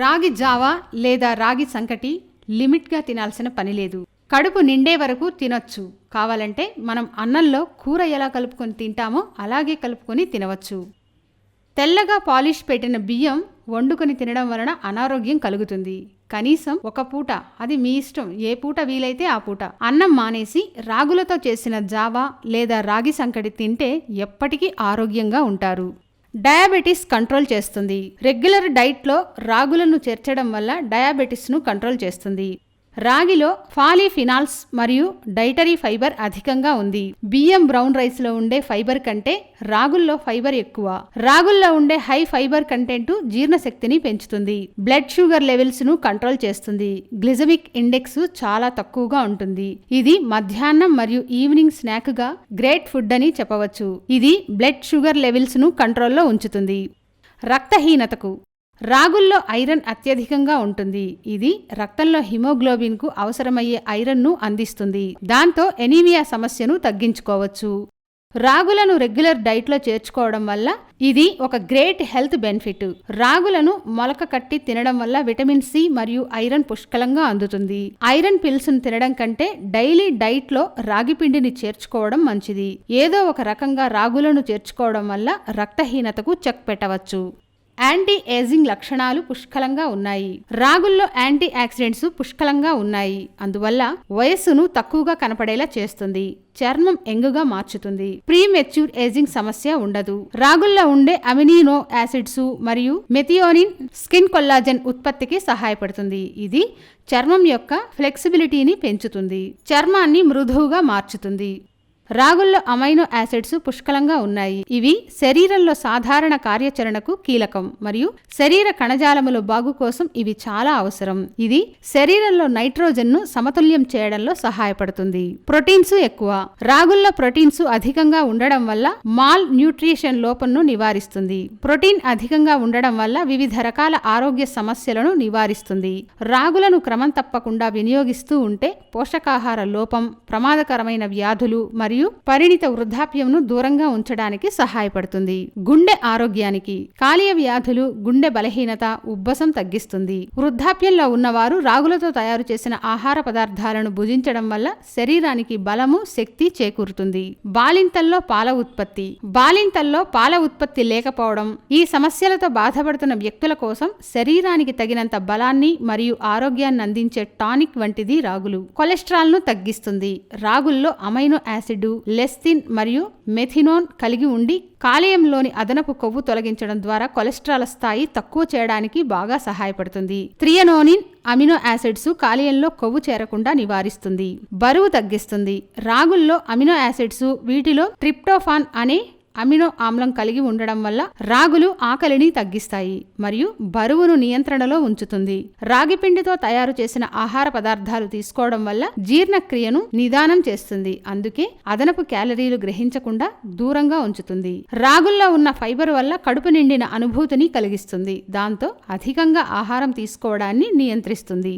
రాగి జావా లేదా రాగి సంకటి లిమిట్గా తినాల్సిన పని లేదు. కడుపు నిండే వరకు తినొచ్చు. కావాలంటే మనం అన్నంలో కూర ఎలా కలుపుకొని తింటామో అలాగే కలుపుకొని తినవచ్చు. తెల్లగా పాలిష్ పెట్టిన బియ్యం వండుకొని తినడం వలన అనారోగ్యం కలుగుతుంది. కనీసం ఒక పూట అది మీ ఇష్టం. ఏ పూట వీలైతే ఆ పూట. అన్నం మానేసి రాగులతో చేసిన జావా లేదా రాగి సంకటి తింటే ఎప్పటికీ ఆరోగ్యంగా ఉంటారు. డయాబెటీస్ కంట్రోల్ చేస్తుంది. రెగ్యులర్ డైట్లో రాగులను చేర్చడం వల్ల డయాబెటీస్ను కంట్రోల్ చేస్తుంది. రాగిలో ఫాలీఫినాల్స్ మరియు డైటరీ ఫైబర్ అధికంగా ఉంది. బియ్యం బ్రౌన్ రైస్లో ఉండే ఫైబర్ కంటే రాగుల్లో ఫైబర్ ఎక్కువ. రాగుల్లో ఉండే హై ఫైబర్ కంటెంట్ జీర్ణశక్తిని పెంచుతుంది. బ్లడ్ షుగర్ లెవెల్స్ను కంట్రోల్ చేస్తుంది. గ్లిజమిక్ ఇండెక్స్ చాలా తక్కువగా ఉంటుంది. ఇది మధ్యాహ్నం మరియు ఈవినింగ్ స్నాక్గా గ్రేట్ ఫుడ్ అని చెప్పవచ్చు. ఇది బ్లడ్ షుగర్ లెవెల్స్ను కంట్రోల్లో ఉంచుతుంది. రక్తహీనతకు రాగుల్లో ఐరన్ అత్యధికంగా ఉంటుంది. ఇది రక్తంలో హిమోగ్లోబిన్కు అవసరమయ్యే ఐరన్ను అందిస్తుంది. దాంతో ఎనీమియా సమస్యను తగ్గించుకోవచ్చు. రాగులను రెగ్యులర్ డైట్లో చేర్చుకోవడం వల్ల ఇది ఒక గ్రేట్ హెల్త్ బెనిఫిట్. రాగులను మొలక కట్టి తినడం వల్ల విటమిన్ సి మరియు ఐరన్ పుష్కలంగా అందుతుంది. ఐరన్ పిల్స్ తినడం కంటే డైలీ డైట్లో రాగి పిండిని చేర్చుకోవడం మంచిది. ఏదో ఒక రకంగా రాగులను చేర్చుకోవడం వల్ల రక్తహీనతకు చెక్ పెట్టవచ్చు. యాంటీ ఏజింగ్ లక్షణాలు పుష్కలంగా ఉన్నాయి. రాగుల్లో యాంటీ ఆక్సిడెంట్స్ పుష్కలంగా ఉన్నాయి. అందువల్ల వయస్సును తక్కువగా కనపడేలా చేస్తుంది. చర్మం ఎంగుగా మార్చుతుంది. ప్రీ మెచ్యూర్ ఏజింగ్ సమస్య ఉండదు. రాగుల్లో ఉండే అమినీనో యాసిడ్స్ మరియు మెథియోనిన్ స్కిన్ కొల్లాజెన్ ఉత్పత్తికి సహాయపడుతుంది. ఇది చర్మం యొక్క ఫ్లెక్సిబిలిటీని పెంచుతుంది. చర్మాన్ని మృదువుగా మార్చుతుంది. రాగుల్లో అమైనో యాసిడ్స్ పుష్కలంగా ఉన్నాయి. ఇవి శరీరంలో సాధారణ కార్యాచరణకు కీలకం మరియు శరీర కణజాలముల బాగు కోసం ఇవి చాలా అవసరం. ఇది శరీరంలో నైట్రోజన్ను సమతుల్యం చేయడంలో సహాయపడుతుంది. ప్రోటీన్స్ ఎక్కువ. రాగుల్లో ప్రోటీన్స్ అధికంగా ఉండడం వల్ల మాల్ న్యూట్రిషన్ లోపంను నివారిస్తుంది. ప్రోటీన్ అధికంగా ఉండడం వల్ల వివిధ రకాల ఆరోగ్య సమస్యలను నివారిస్తుంది. రాగులను క్రమం తప్పకుండా వినియోగిస్తూ ఉంటే పోషకాహార లోపం ప్రమాదకరమైన వ్యాధులు మరియు మరియు పరిణిత వృద్ధాప్యంను దూరంగా ఉంచడానికి సహాయపడుతుంది. గుండె ఆరోగ్యానికి కాలియ వ్యాధులు గుండె బలహీనత ఉబ్బసం తగ్గిస్తుంది. వృద్ధాప్యంలో ఉన్నవారు రాగులతో తయారు చేసిన ఆహార పదార్థాలను భుజించడం వల్ల శరీరానికి బలము శక్తి చేకూరుతుంది. బాలింతల్లో పాల ఉత్పత్తి. బాలింతల్లో పాల ఉత్పత్తి లేకపోవడం ఈ సమస్యలతో బాధపడుతున్న వ్యక్తుల కోసం శరీరానికి తగినంత బలాన్ని మరియు ఆరోగ్యాన్ని అందించే టానిక్ వంటిది రాగులు. కొలెస్ట్రాల్ను తగ్గిస్తుంది. రాగుల్లో అమైనో యాసిడ్ లెస్తిన్ మరియు మెథినోన్ కలిగి ఉండి కాలేయంలోని అదనపు కొవ్వు తొలగించడం ద్వారా కొలెస్ట్రాల్ స్థాయి తక్కువ చేయడానికి బాగా సహాయపడుతుంది. త్రియనోనిన్ అమినో యాసిడ్స్ కాలేయంలో కొవ్వు చేరకుండా నివారిస్తుంది. బరువు తగ్గిస్తుంది. రాగుల్లో అమినో యాసిడ్స్ వీటిలో ట్రిప్టోఫాన్ అనే అమినో ఆమ్లం కలిగి ఉండడం వల్ల రాగులు ఆకలిని తగ్గిస్తాయి మరియు బరువును నియంత్రణలో ఉంచుతుంది. రాగి పిండితో తయారు చేసిన ఆహార పదార్థాలు తీసుకోవడం వల్ల జీర్ణక్రియను నిదానం చేస్తుంది. అందుకే అదనపు క్యాలరీలు గ్రహించకుండా దూరంగా ఉంచుతుంది. రాగుల్లో ఉన్న ఫైబర్ వల్ల కడుపు నిండిన అనుభూతిని కలిగిస్తుంది. దాంతో అధికంగా ఆహారం తీసుకోవడాన్ని నియంత్రిస్తుంది.